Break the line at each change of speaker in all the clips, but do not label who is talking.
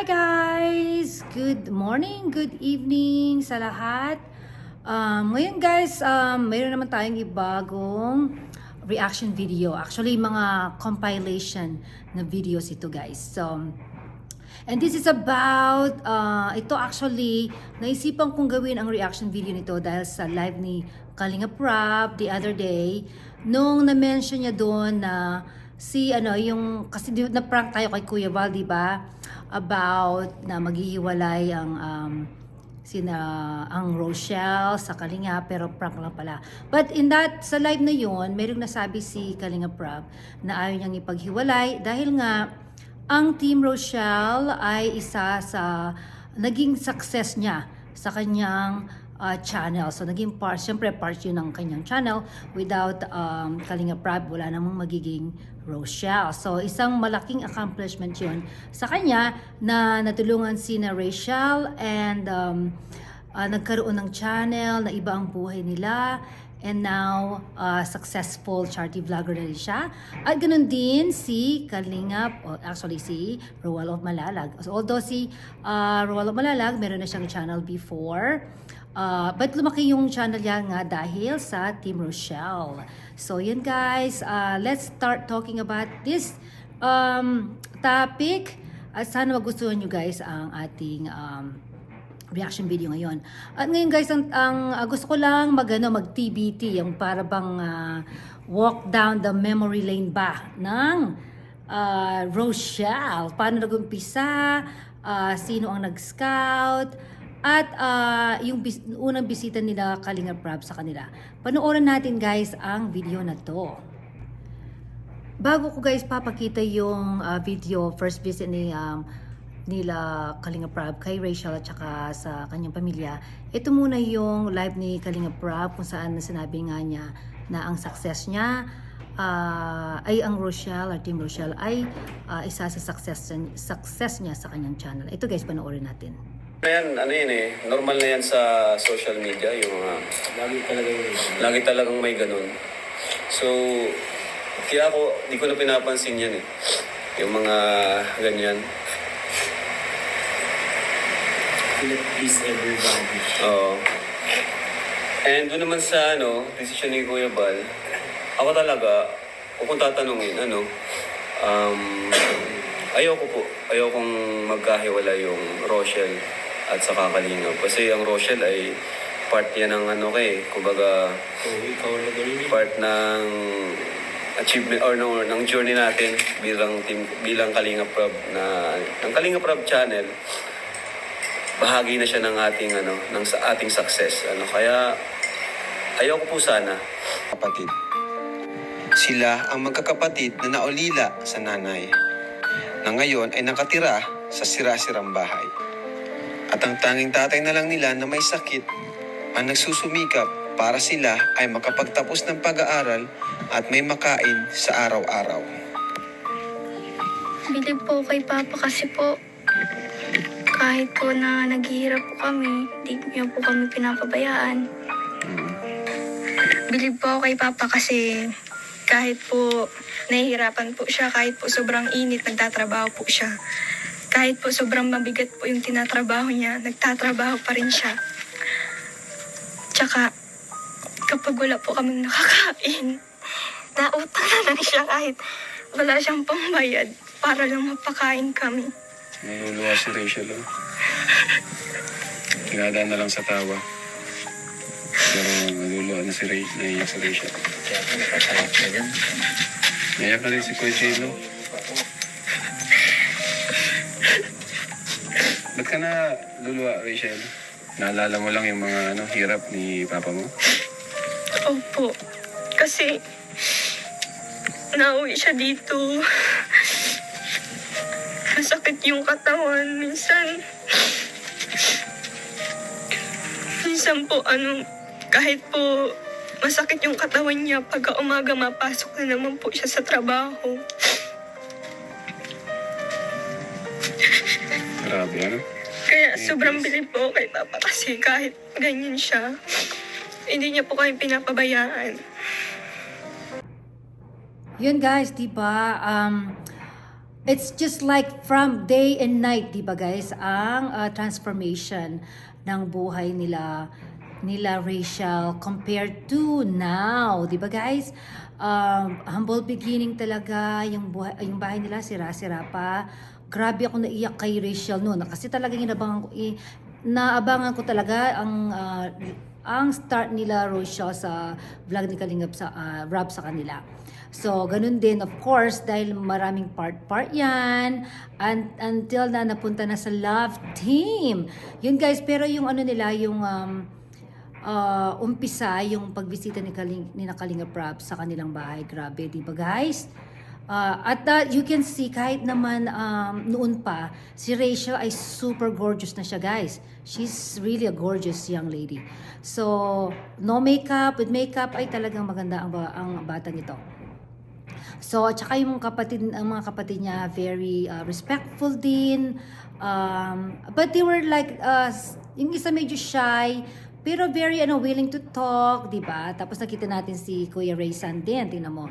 Hi guys! Good morning, good evening sa lahat. Um, ngayon guys, um, mayroon naman tayong ibagong reaction video. Actually, mga compilation na videos ito guys. So, And this is about, uh, ito actually, naisipan kong gawin ang reaction video nito dahil sa live ni Kalinga Prab the other day. Nung na-mention niya doon na si ano, yung, kasi na-prank tayo kay Kuya Val, di ba? About na maghihiwalay ang, um, sina ang Rochelle sa Kalinga pero prank lang pala. But in that sa live na yon, merong nasabi si Kalinga Prab na ayaw niyang ipaghiwalay dahil nga ang Team Rochelle ay isa sa naging success niya sa kanyang uh, channel. So naging part, syempre part yun ng kanyang channel. Without um, Kalinga Prab, wala namang magiging Rochelle. So isang malaking accomplishment yun sa kanya na natulungan si na Rachel and um, uh, nagkaroon ng channel na iba ang buhay nila and now uh, successful charity vlogger na rin siya. At ganun din si Kalingap, o actually si Roel of Malalag. So, although si uh, Roel of Malalag, meron na siyang channel before. Uh, but lumaki yung channel niya nga dahil sa Team Rochelle. So yun guys, uh, let's start talking about this um, topic. At sana magustuhan nyo guys ang ating um, reaction video ngayon. At ngayon guys, ang, ang uh, gusto ko lang mag, ano, mag TBT, yung para bang uh, walk down the memory lane ba ng uh, Rochelle. Paano nag-umpisa, uh, sino ang nag-scout, at uh, yung bis- unang bisita nila Kalinga Prab sa kanila. Panoorin natin guys ang video na to. Bago ko guys papakita yung uh, video, first visit ni um, nila Kalinga Prab kay Rachel at saka sa kanyang pamilya. Ito muna yung live ni Kalinga Prab kung saan sinabi nga niya na ang success niya ah, ay ang Rochelle or Team Rochelle ay ah, isa sa success, success niya sa kanyang channel. Ito guys, panoorin natin.
Yan, ano yun eh, normal na yan sa social media, yung mga,
Lagi talaga yung
lagi talagang may ganun. So, kaya ako, di ko na pinapansin yan eh. Yung mga ganyan.
let please everybody.
Oo. And doon naman sa ano, decision ni Kuya Bal, ako talaga, kung tatanungin, ano, um, ayoko po, ayokong magkahiwala yung Rochelle at saka Kalingap. Kasi ang Rochelle ay part yan ng ano kay, kumbaga,
ganun yun.
part ng achievement or no, ng journey natin bilang team bilang Kalinga Prab na ng Kalinga Prab channel bahagi na siya ng ating ano ng sa ating success ano kaya ayaw ko po sana
kapatid. Sila ang magkakapatid na naulila sa nanay, na ngayon ay nakatira sa sira-sirang bahay. At ang tanging tatay na lang nila na may sakit ang nagsusumikap para sila ay makapagtapos ng pag-aaral at may makain sa araw-araw.
Bilib po kay Papa kasi po kahit po na naghihirap po kami, di niyo po kami pinapabayaan. Bilib po kay Papa kasi kahit po nahihirapan po siya, kahit po sobrang init, nagtatrabaho po siya. Kahit po sobrang mabigat po yung tinatrabaho niya, nagtatrabaho pa rin siya. Tsaka, kapag wala po kaming nakakain, nautang na lang siya kahit wala siyang pambayad para lang mapakain kami.
Naluluwa si Rachel, oh. Tinadaan na lang sa tawa. Pero naluluwa na si Ray, naiyak si Rachel. Naiyak na rin si Kuya Jelo. Ba't ka na luluwa, Rachel? Naalala mo lang yung mga ano, hirap ni Papa mo?
Opo. Kasi, nauwi siya dito. Masakit yung katawan. Minsan, minsan po, ano, kahit po masakit yung katawan niya, pagka umaga mapasok na naman po siya sa trabaho.
Grabe, ano?
Kaya sobrang bilib po kay Papa kasi kahit ganyan siya, hindi niya po kami pinapabayaan.
Yun guys, 'di ba? Um It's just like from day and night, di ba guys, ang uh, transformation ng buhay nila nila Rachel compared to now, di ba guys? Um, humble beginning talaga, yung, buhay, yung bahay nila sira-sira pa. Grabe ako naiyak kay Rachel noon kasi talagang inabangan ko, i- naabangan ko talaga ang ah, ang start nila Rachel sa vlog ni Kalingap sa ah, rap sa kanila. So, ganun din, of course, dahil maraming part-part yan, and, until na napunta na sa love team. Yun guys, pero yung ano nila, yung um, uh, umpisa, yung pagbisita ni, Kaling, ni na Kalinga Prab sa kanilang bahay. Grabe, di ba guys? Uh, at uh, you can see, kahit naman um, noon pa, si Rachel ay super gorgeous na siya, guys. She's really a gorgeous young lady. So, no makeup, with makeup, ay talagang maganda ang, ang batang ito. So, at saka yung kapatid, ang mga kapatid niya, very uh, respectful din. Um, but they were like, uh, yung isa medyo shy, pero very ano, willing to talk, di ba? Tapos nakita natin si Kuya Ray San din, tingnan mo.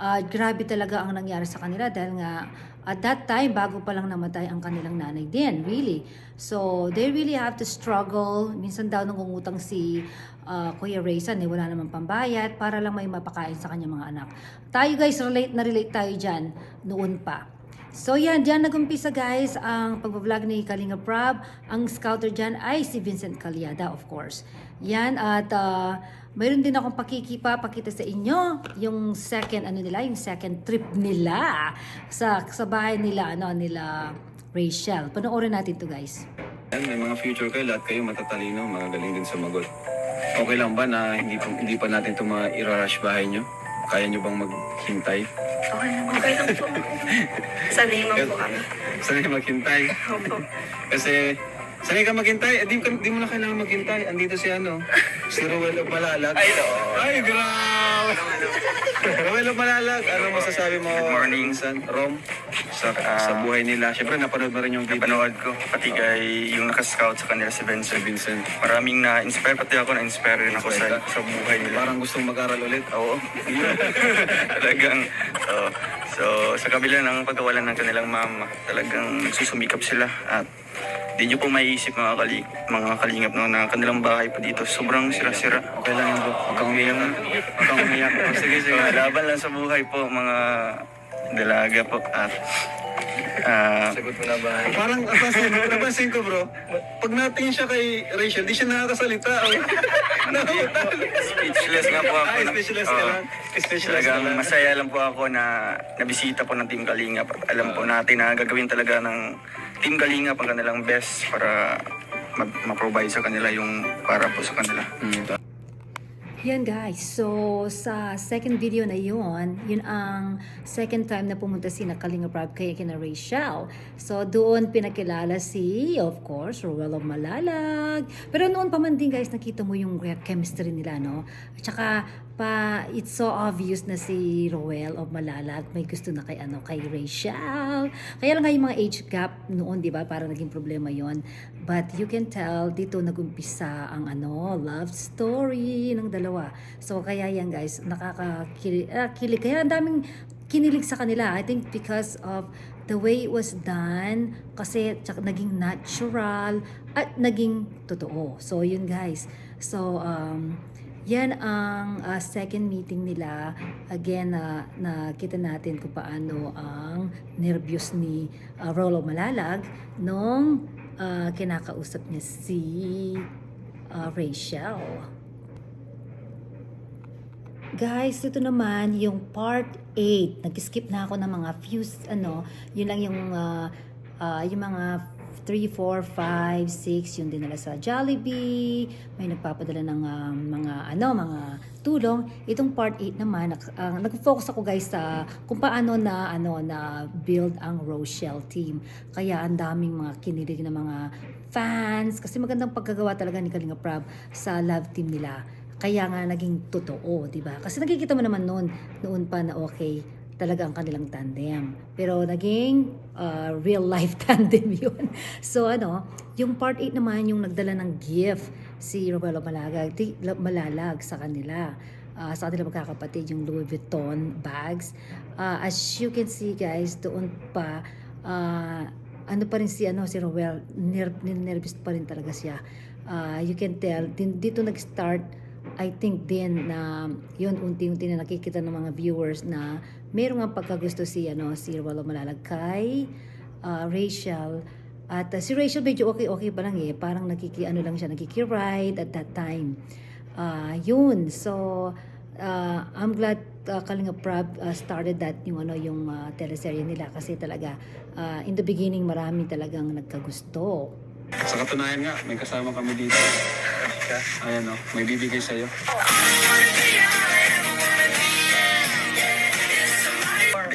Uh, grabe talaga ang nangyari sa kanila dahil nga at that time, bago pa lang namatay ang kanilang nanay din, really. So, they really have to struggle. Minsan daw nangungutang si uh, Kuya Raysan, eh, wala naman pambayad para lang may mapakain sa kanyang mga anak. Tayo guys, relate na relate tayo dyan noon pa. So yan, dyan nagumpisa guys ang pagbablog ni Kalinga Prab. Ang scouter dyan ay si Vincent Calyada of course. Yan at uh, mayroon din akong pakikipa, pakita sa inyo yung second ano nila, yung second trip nila sa sa bahay nila ano nila Rachel. Panoorin natin to guys.
Yan, may mga future kayo, lahat kayo matatalino, magagaling din sa magot. Okay lang ba na hindi pa, hindi pa natin ito ma-rush bahay nyo? Kaya nyo bang maghintay?
Okay lang, okay lang po. Sanay mo po kami.
Sanay maghintay.
Opo.
Kasi, sanay ka maghintay, eh, di, ka- di mo na kailangan maghintay. Andito si ano, si Rowel of Malalag. Ay, Ay, grabe! Rowel of Malalag, ano masasabi mo? Good morning. San, Rom, sa, sa buhay nila. Siyempre, napanood mo rin yung video.
Napanood ko, pati kay yung nakascout sa kanila si Vincent.
Vincent.
Maraming na-inspire, pati ako na-inspire rin ako sa, sa buhay nila.
Parang gustong mag-aral ulit.
Oo. talagang, so, so, sa kabila ng pagkawalan ng kanilang mama, talagang nagsusumikap sila at di nyo po maiisip mga, kali, mga kalingap no, na kanilang bahay po dito. Sobrang sira-sira.
Okay lang yun. Huwag kang umiyak. Oh, sige, sige.
So, laban lang sa buhay po, mga dalaga po. At, ah,
Sagot mo na ba? Parang napansin, napansin ko bro, pag natingin siya kay Rachel, di siya nakakasalita. Oh. Nakakatal.
speechless nga po ako.
Ay, speechless ka
Oo.
lang. Speechless ka
Talagang
lang.
masaya lang po ako na nabisita po ng Team Kalingap. At alam po natin na gagawin talaga ng Team Kalingap ang kanilang best para ma-provide sa kanila yung para po sa kanila.
Yan guys, so sa second video na yun, yun ang second time na pumunta si na Kalinga Prab kay kina Rachel. So doon pinakilala si, of course, Ruel of Malalag. Pero noon pa man din guys, nakita mo yung chemistry nila, no? At saka pa, it's so obvious na si Roel of Malalag may gusto na kay ano kay Rachel. Kaya lang nga yung mga age gap noon, 'di ba? Parang naging problema 'yon. But you can tell dito nagumpisa ang ano, love story ng dalawa. So kaya yan guys, nakakakilig. Kilig. Kaya ang daming kinilig sa kanila. I think because of the way it was done, kasi tsaka naging natural at naging totoo. So yun guys. So um, yan ang uh, second meeting nila. Again, na nakita natin kung paano ang nervyos ni uh, Rolo Malalag nung uh, kinakausap niya si uh, Rachel. Guys, ito naman yung part 8. Nag-skip na ako ng mga few, ano, yun lang yung, uh, uh, yung mga 3, 4, 5, 6, yun din nila sa Jollibee. May nagpapadala ng um, mga, ano, mga tulong. Itong part 8 naman, ang nag-focus ako guys sa kung paano na, ano, na build ang Rochelle team. Kaya ang daming mga kinilig na mga fans. Kasi magandang pagkagawa talaga ni Kalinga Prab sa love team nila. Kaya nga naging totoo, 'di ba? Kasi nakikita mo naman noon, noon pa na okay talaga ang kanilang tandem. Pero naging uh, real life tandem 'yun. So ano, yung part 8 naman yung nagdala ng gift si Roberto Malalag, Malalag sa kanila. ah, sa kanila magkakapatid yung Louis Vuitton bags. Ah, as you can see guys, doon pa ah, ano pa rin si ano si Rowell, ner- nervous pa rin talaga siya. Ah, you can tell din, dito nag-start I think din na yun unti-unti na nakikita ng mga viewers na meron nga pagkagusto si ano si Rowell Malalag kay ah, Rachel at ah, si Rachel medyo okay-okay pa lang eh parang nakiki ano lang siya nakiki-ride at that time Ah, yun so uh, I'm glad uh, Kalinga Prab uh, started that yung ano yung uh, teleserye nila kasi talaga uh, in the beginning marami talagang nagkagusto.
Sa katunayan nga, may kasama kami dito. Ayan o, may bibigay sa'yo.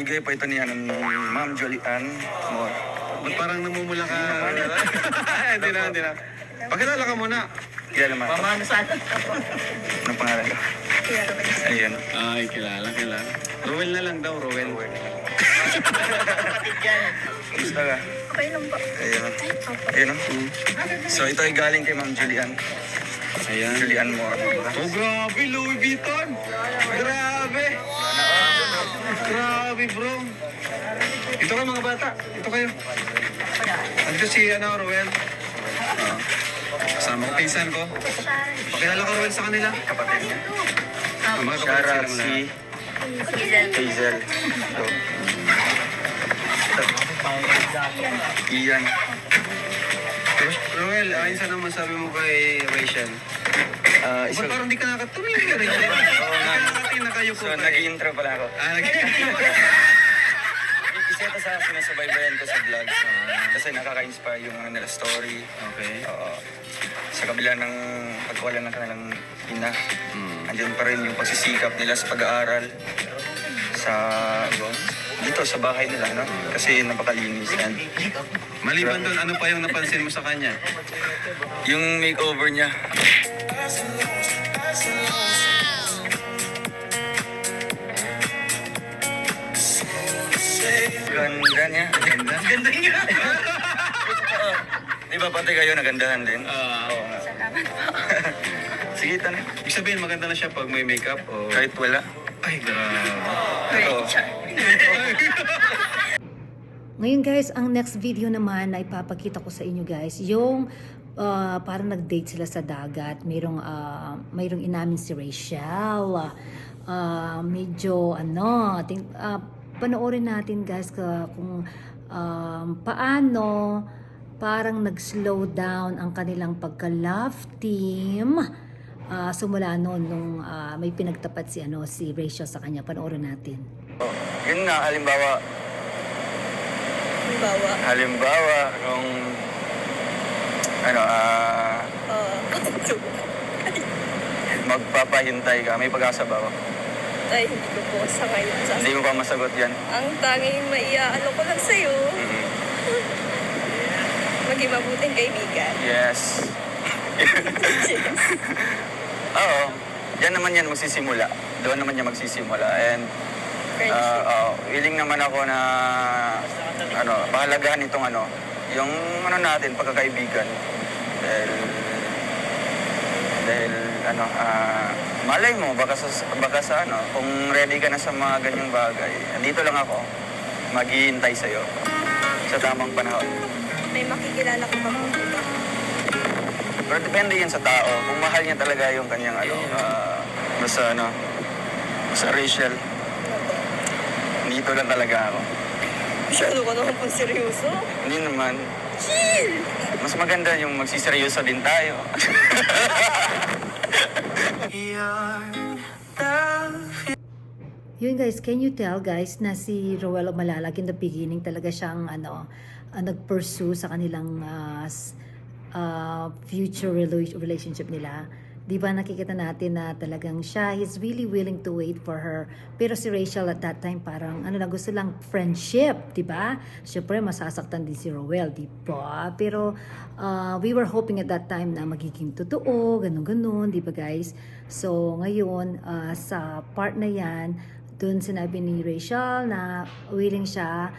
Bigay po ito ni ano, ni Ma'am Julian Moore.
Ba't parang namumula ka? Hindi na, hindi na. Pakilala ka muna.
Yan naman. Mama, ano saan? Anong pangalan ko? Ayan.
Ay, kilala, kilala. Rowel na lang daw, Rowel.
Gusto ka?
Okay lang po.
Ayan. Ayan o. So ito ay galing kay Ma'am Julian.
Ayan.
Julian Moore.
Oh, grabe, Louis Vuitton! Grabe! Grabe, bro. Ito ka mga bata. Ito kayo. Ito si, ano, Rowel. Ah. Kasama ko, pinsan ko. Pakilala ko, Rowel, sa kanila.
Kapatid niya.
Ah, mga kapatid
Shara
silang
si
lahat.
Hazel. Ito. Ian.
Rowel, ayun sa naman sabi mo kay Rachel.
Ah,
Ba't
isa,
parang di ka nakatumingin kay Rachel? Oo nga. Nakayo ko.
so, nag-intro pala ako.
Ah, nag
Isa ito sa sinasubaybayan ko sa vlog. kasi nakaka-inspire yung ano nila story.
Okay.
Oo. sa kabila ng pagkawala ng kanilang ina, andyan pa rin yung pagsisikap nila sa pag-aaral sa dito sa bahay nila, no? Kasi napakalinis yan.
Maliban doon, ano pa yung napansin mo sa kanya?
Yung makeover niya, Ganda? Ganda niya. Di ba pati kayo nagandahan din?
Ah,
Oo nga. Sige, tanong.
Ibig sabihin, maganda na siya pag may makeup o...
Kahit wala.
Ay, grabe.
Oo.
Ngayon guys, ang next video naman na ipapakita ko sa inyo guys, yung uh, parang nag-date sila sa dagat. Mayroong, uh, mayroong inamin si Rachel. Uh, medyo ano, ting, uh, panoorin natin guys ka, kung um, paano parang nag-slow down ang kanilang pagka-love team. Uh, simula noon nung uh, may pinagtapat si ano si Rachel sa kanya. Panoorin natin.
Oh, Yun nga, halimbawa,
Halimbawa,
halimbawa, nung, ano, ah,
uh,
magpapahintay ka, may pag-asa ba ako?
Ay hindi ko po sa ngayon. Sa,
Hindi mo pa masagot yan.
ang tanging maiaano ko lang sa'yo,
Mhm.
maging mabuting kaibigan.
Yes. Oo. Yan naman yan magsisimula. Doon naman yan magsisimula. And uh, oh, willing naman ako na ano, pahalagahan itong ano, yung ano natin, pagkakaibigan. Dahil dahil ano, ah, malay mo, baka sa, baka sa ano, kung ready ka na sa mga ganyang bagay, andito lang ako, maghihintay sa'yo sa tamang panahon.
May makikilala ko pa po.
Pero depende yan sa tao. Kung mahal niya talaga yung kanyang ano, ah, basta ano, sa Rachel, dito lang talaga ako.
Masyado ka naman po seryoso.
Hindi naman.
Chill!
Mas maganda yung magsiseryoso din tayo.
Yun guys, can you tell guys na si Roel Malalag in the beginning talaga siyang ano, uh, nag-pursue sa kanilang uh, uh, future rela- relationship nila. Di ba nakikita natin na talagang siya, he's really willing to wait for her. Pero si Rachel at that time parang ano na gusto lang friendship, di ba? Siyempre masasaktan din si Roel, di ba? Pero uh, we were hoping at that time na magiging totoo, ganun-ganun, di ba guys? So ngayon, uh, sa part na yan, doon sinabi ni Rachel na willing siya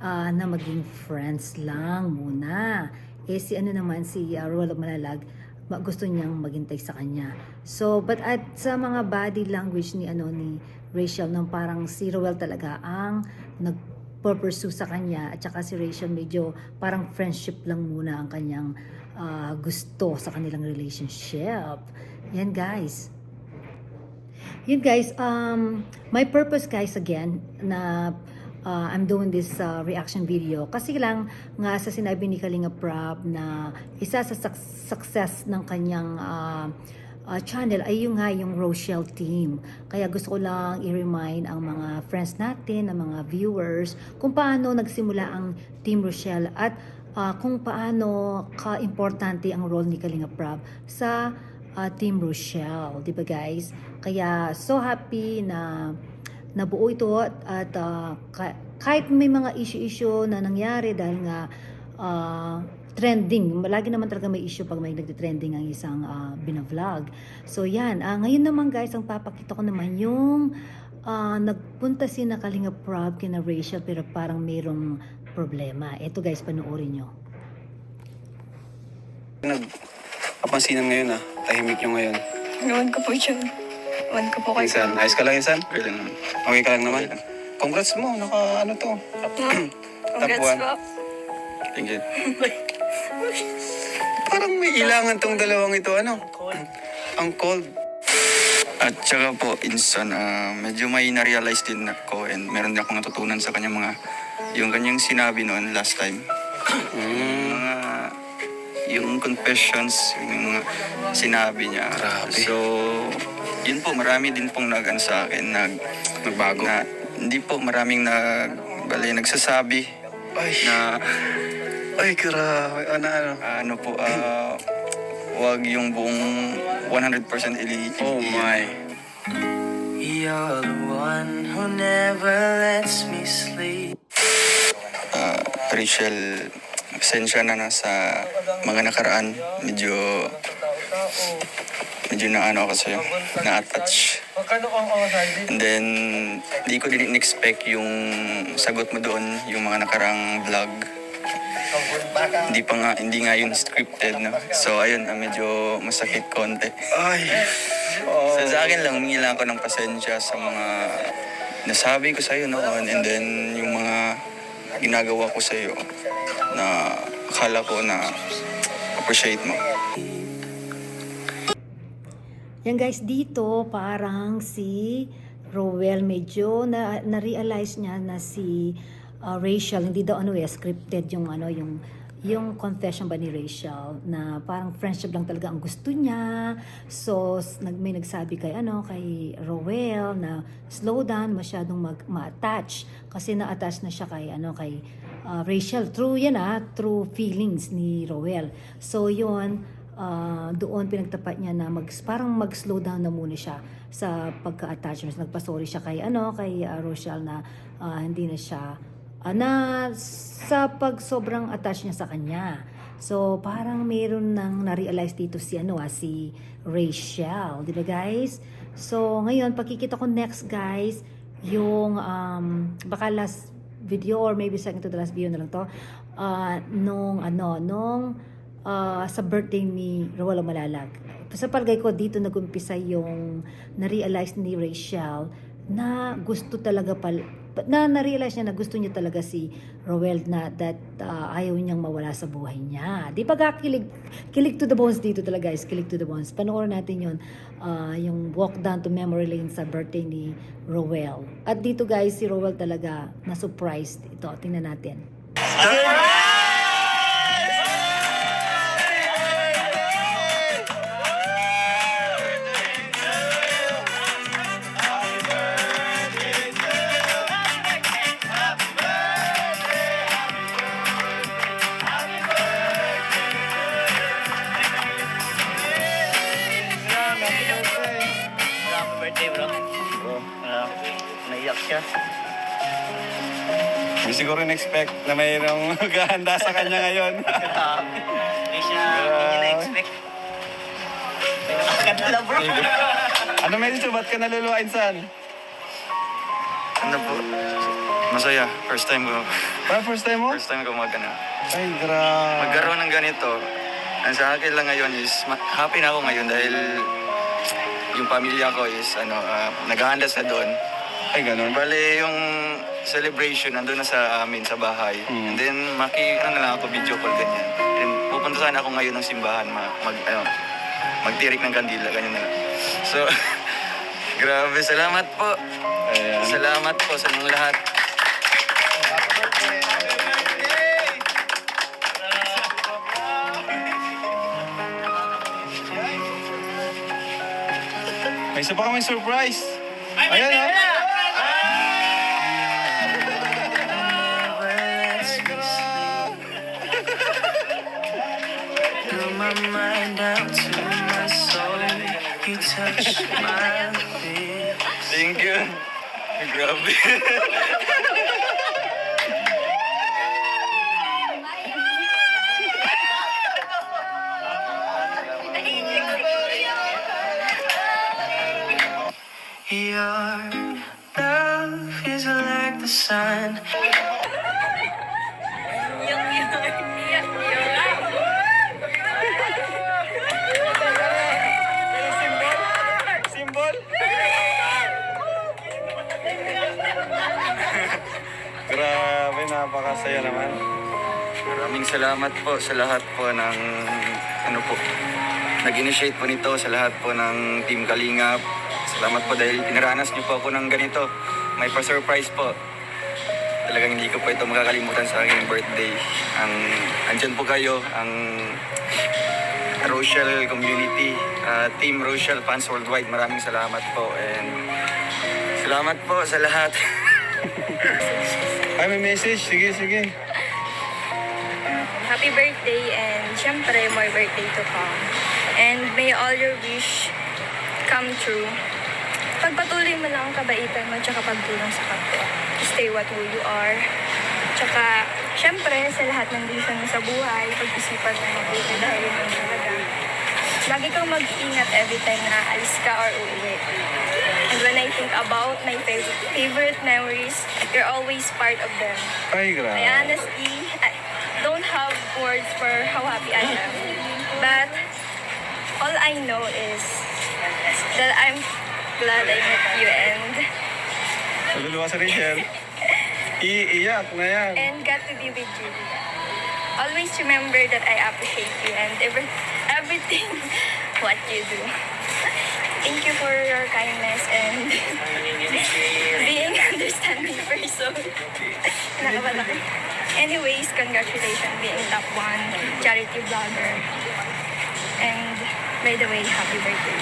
ah, na maging friends lang muna. Eh si ano naman, si uh, Rolo Malalag, ma- gusto niyang maghintay sa kanya. So, but at sa mga body language ni ano ni Rachel nang parang si Roel talaga ang nag-pursue sa kanya at saka si Rachel medyo parang friendship lang muna ang kanyang ah, gusto sa kanilang relationship. Yan guys. Yun guys, um, my purpose guys again na uh, I'm doing this uh, reaction video kasi lang nga sa sinabi ni Kalinga Prab na isa sa suc- success ng kanyang uh, uh, channel ay yung nga yung Rochelle team. Kaya gusto ko lang i-remind ang mga friends natin, ang mga viewers kung paano nagsimula ang Team Rochelle at uh, kung paano ka-importante ang role ni Kalinga Prab sa uh, Team Rochelle, di ba guys? Kaya so happy na nabuo ito at, at uh, ka- kahit may mga issue-issue na nangyari dahil nga uh, trending, lagi naman talaga may issue pag may nagtitrending ang isang uh, binavlog. So yan, Ah, ngayon naman guys, ang papakita ko naman yung ah, nagpunta si na Kalinga Prab kina Rachel pero parang mayroong problema. Ito guys, panoorin nyo.
Nagpapansinan ngayon ah. Tahimik nyo ngayon.
Iwan ko po siya. Iwan ko po kayo.
Insan, ayos ka lang Insan?
Okay lang naman.
Okay ka lang naman? Congrats mo, naka ano to.
Congrats
Tapuan.
po.
Thank you.
Parang may ilangan tong dalawang ito, ano? Ang cold.
At saka po, insan, ah, medyo may na-realize din ako and meron din akong natutunan sa kanyang mga, yung kanyang sinabi noon last time. Yung mga, yung confessions, yung mga sinabi niya.
Grabe.
So, yun po, marami din pong nag ano sa akin, nag,
Nagbago.
na, hindi po, maraming nag, bali, nagsasabi
Ay,
na,
ay, grabe. Ano, ano?
ano po, ah, wag yung buong 100% ili
Oh my.
You're the one who never lets me sleep.
Ah, Rachel, pasensya na na sa mga nakaraan. Medyo, medyo na ano ako sa'yo, na-attach. And then, di ko din in-expect yung sagot mo doon, yung mga nakarang vlog. Hindi pa nga, hindi nga yun scripted, no? So, ayun, ah, medyo masakit konti.
Ay.
So, sa akin lang, humingi lang ako ng pasensya sa mga nasabi ko sa'yo noon and then yung mga ginagawa ko sa'yo na akala ko na appreciate mo.
Yan guys, dito parang si Rowell medyo na na-realize niya na si uh, Rachel hindi daw ano eh scripted yung ano yung yung confession ba ni Rachel na parang friendship lang talaga ang gusto niya. So nag may nagsabi kay ano kay Rowell na slow down masyadong mag ma-attach kasi na-attach na siya kay ano kay uh, Rachel through yan ah through feelings ni Rowell. So yun ah, doon pinagtapat niya na mag, parang mag-slow down na muna siya sa pagka-attachment. Nagpa-sorry siya kay, ano, kay ah, Rochelle na ah, hindi na siya, ah, na sa pag sobrang attach niya sa kanya. So, parang meron nang na-realize dito si, ano, ah, si Rachel. Di ba, guys? So, ngayon, pagkikita ko next, guys, yung, um, baka last video or maybe second to the last video na lang to, ah, nung, ano, nung, ah, sa birthday ni Rowella Malalag. Sa palagay ko, dito nagumpisa yung na-realize ni Rachel na gusto talaga pal na na-realize niya na gusto niya talaga si Rowell na that ah, ayaw niyang mawala sa buhay niya. Di ba kilig, kilig to the bones dito talaga guys, kilig to the bones. Panoorin natin yun, ah, yung walk down to memory lane sa birthday ni Rowell. At dito guys, si Rowell talaga na-surprised. Ito, tingnan natin.
Happy siya.
Hindi siguro in-expect na mayroong maghahanda sa kanya ngayon.
Hindi siya, hindi niya na-expect. Nakakanta lang, bro.
ano medyo, ba't ka naluluwa, Insan?
Ano po? Masaya. First time ko.
Para first time mo?
First time ko mag ano.
Ay, grabe.
Magkaroon ng ganito. Ang sa akin lang ngayon is, ma- happy na ako ngayon dahil yung pamilya ko is, ano, ah, naghahanda sa doon.
Ay, ganun.
Bale, yung celebration nandun na sa amin sa bahay. And then, maki, ano na lang ako, video call ganyan. And pupunta sana ako ngayon ng simbahan, ma, mag, ano, magtirik ng kandila, ganyan na lang. So, grabe, salamat po.
Ayan.
Salamat po sa inyong lahat.
May isa pa kami surprise. Ayan, oh.
My mind to my soul, you touch my lips.
Thank you. Maraming salamat po sa lahat po ng ano po nag-initiate po nito sa lahat po ng Team Kalingap. Salamat po dahil pinaranas niyo po ako ng ganito. May pa-surprise po. Talagang hindi ko po ito makakalimutan sa aking birthday. Ang andyan po kayo, ang Rochelle community, ah, Team Rochelle fans worldwide. Maraming salamat po and salamat po sa lahat.
Ay, may message. Sige, sige.
Happy birthday and syempre more birthday to come. And may all your wish come true. Pagpatuloy mo lang ang kabaitan mo tsaka pagtulong sa kapwa. Stay what who you are. Tsaka, syempre, sa lahat ng decision mo sa buhay, pag-isipan mo mabuti dahil ang talaga. Lagi kang mag-iingat every time na aalis ka or uuwi. And when I think about my favorite, favorite memories, you're always part of them.
Ay,
I
grabe.
honestly I have words for how happy I am. But all I know is that I'm glad I met you and
Naluluwa si Rachel. Iiyak na yan.
and got to be with you. Always remember that I appreciate you and every, everything what you do. Thank you for your kindness and being understanding person. Nakabala ko. Anyways, congratulations being top one charity vlogger. And by the way, happy birthday.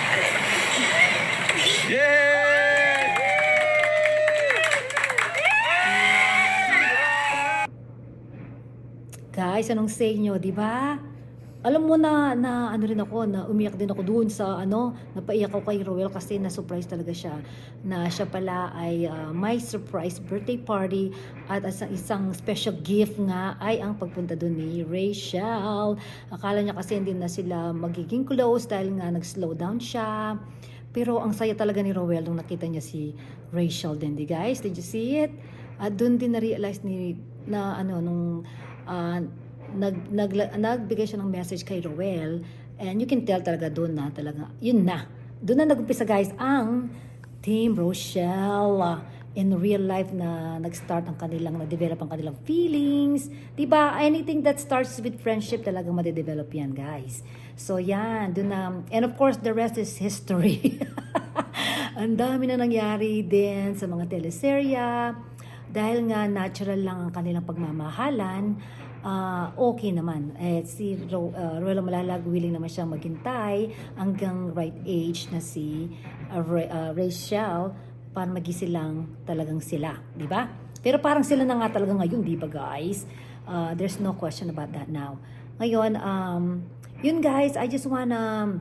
Yay!
Guys, anong say nyo, di ba? Alam mo na, na ano rin ako, na umiyak din ako doon sa ano, napaiyak ako kay Roel kasi na-surprise talaga siya na siya pala ay ah, may surprise birthday party at as isang special gift nga ay ang pagpunta doon ni Rachel. Akala niya kasi hindi na sila magiging close dahil nga nag-slow down siya. Pero ang saya talaga ni Roel nung nakita niya si Rachel din, di guys? Did you see it? At doon din na-realize ni na ano nung ah, nag, nag, nagbigay siya ng message kay Roel and you can tell talaga doon na talaga yun na. Doon na nagumpisa guys ang Team Rochelle ah, in real life na nag-start ang kanilang na-develop ang kanilang feelings. 'di ba? Anything that starts with friendship talagang made-develop yan guys. So yan doon na and of course the rest is history. Ang dami na nangyari din sa mga teleserya dahil nga natural lang ang kanilang pagmamahalan, ah, okay naman. Eh, si Ro, uh, Ruelo Malalag willing naman siyang maghintay hanggang right age na si uh, ah, Rachel para magisilang talagang sila, di ba? Pero parang sila na nga talaga ngayon, di ba guys? Ah, there's no question about that now. Ngayon, um, yun guys, I just wanna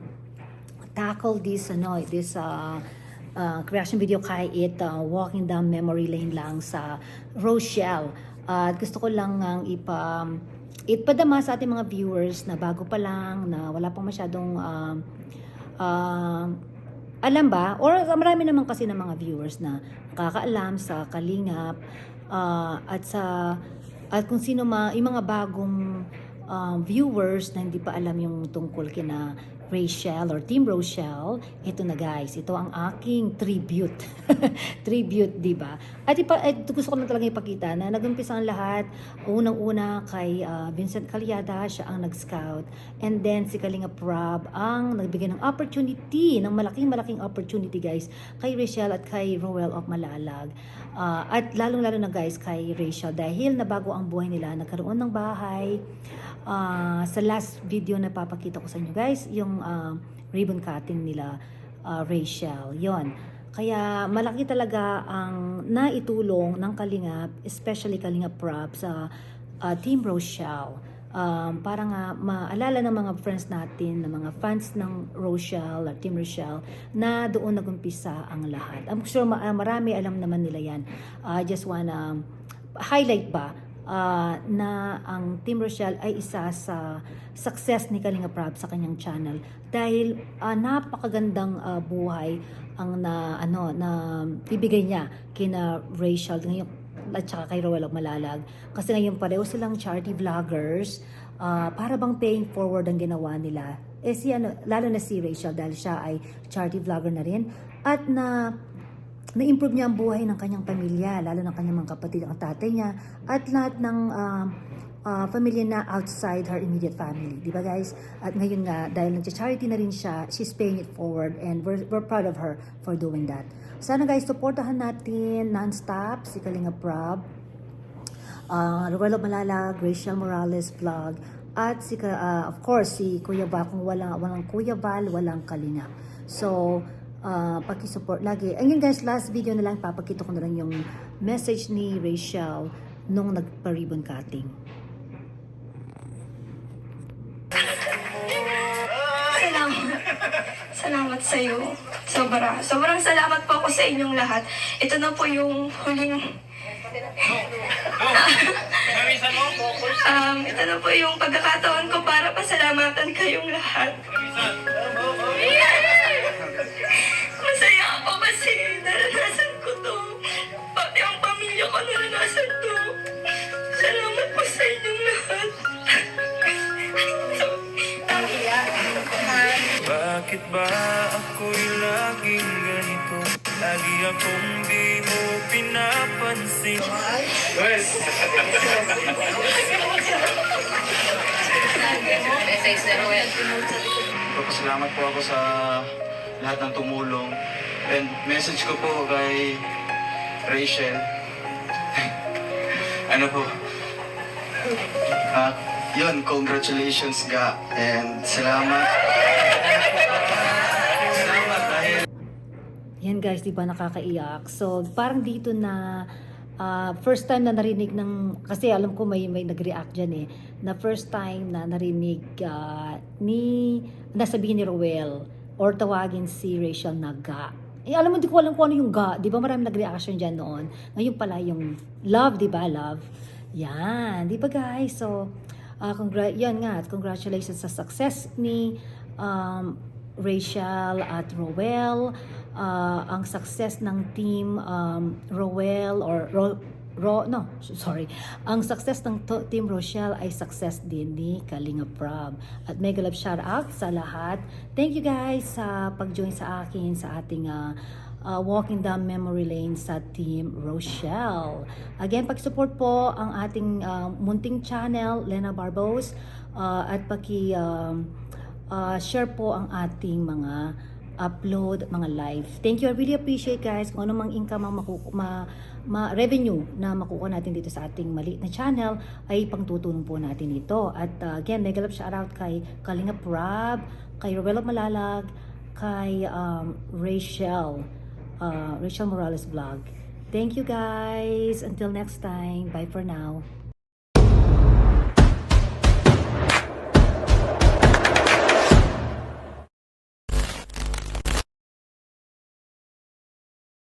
tackle this ano this uh, uh, creation video kay it uh, walking down memory lane lang sa Rochelle at gusto ko lang ang ipa ipadama sa ating mga viewers na bago pa lang na wala pang masyadong um, um, alam ba? Or marami naman kasi ng mga viewers na nakakaalam sa kalingap uh, at sa at kung sino ma yung mga bagong um, viewers na hindi pa alam yung tungkol kina Rachel or Team Rochelle, ito na guys, ito ang aking tribute. tribute, di ba? At ipa, at gusto ko na talaga ipakita na nagumpisa ang lahat, unang-una kay ah, Vincent Calyada, siya ang nag-scout. And then si Kalinga Prab ang nagbigay ng opportunity, ng malaking-malaking opportunity guys, kay Rachel at kay Roel of Malalag. Ah, at lalong-lalo na guys kay Rachel dahil nabago ang buhay nila, nagkaroon ng bahay, Ah, sa last video na papakita ko sa inyo guys, yung ah, ribbon cutting nila ah, Rachel. Yon. Kaya malaki talaga ang naitulong ng Kalingap, especially Kalingap Prop sa ah, Team Rochelle. Um, para nga maalala ng mga friends natin, ng mga fans ng Rochelle or Team Rochelle na doon nagumpisa ang lahat. I'm sure ma- marami alam naman nila yan. I just wanna highlight ba ah, na ang Team Rochelle ay isa sa success ni Kalinga Prab sa kanyang channel. Dahil ah, napakagandang ah, buhay ang na ano na ibigay niya kina Rachel ngayon at saka kay Roel Malalag. Kasi ngayon pareho silang charity vloggers ah, para bang paying forward ang ginawa nila. Eh si ano lalo na si Rachel dahil siya ay charity vlogger na rin. At na na-improve niya ang buhay ng kanyang pamilya, lalo ng kanyang mga kapatid, ang tatay niya, at lahat ng um, uh, pamilya na outside her immediate family. Di ba guys? At ngayon nga, dahil nag-charity na rin siya, she's paying it forward and we're, we're proud of her for doing that. Sana guys, supportahan natin non-stop si Kalinga Prab, uh, Ruelo Malala, Rachel Morales vlog, at si, uh, of course, si Kuya Val. Kung walang, walang Kuya Val, walang Kalinga. So, uh, pakisupport lagi. Ayun guys, last video na lang, papakita ko na lang yung message ni Rachel nung nagpa-ribbon cutting.
Salamat. Salamat sa iyo. Sobra. Sobrang salamat po ako sa inyong lahat. Ito na po yung huling... um, ito na po yung pagkakataon ko para pasalamatan kayong lahat.
Ba ako'y laging ganito? Lagi akong di mo pinapansin
Papasalamat po ako sa lahat ng tumulong. And message ko po kay Rachel. ano po? Ah, yun, congratulations ga. And salamat
Yan guys, di ba nakakaiyak? So, parang dito na ah, first time na narinig ng, kasi alam ko may, may nag-react dyan eh, na first time na narinig ah, ni, nasabihin ni Roel or tawagin si Rachel na ga. Eh, alam mo, di ko alam kung ano yung ga. Di ba marami nag-reaction dyan noon? Ngayon pala yung love, di ba? Love. Yan. Di ba guys? So, ah congra- yan nga. Congratulations sa success ni um, Rachel at Roel. Ah, ang success ng team um, Roel or Ro, Ro, no, sorry. Ang success ng to- Team Rochelle ay success din ni Kalinga Prab. At mega love shout out sa lahat. Thank you guys sa pag-join sa akin sa ating ah, ah, walking down memory lane sa Team Rochelle. Again, pag-support po ang ating ah, munting channel, Lena Barbos, ah, at paki um, ah, share po ang ating mga upload, mga live. Thank you. I really appreciate guys kung ano mang income ang makuku- ma, ma, revenue na makukuha natin dito sa ating maliit na channel ay pangtutulong po natin ito. At uh, again, mega love shout out kay Kalinga Prab, kay Robelo Malalag, kay um, Rachel, uh, Rachel Morales Vlog. Thank you guys. Until next time. Bye for now.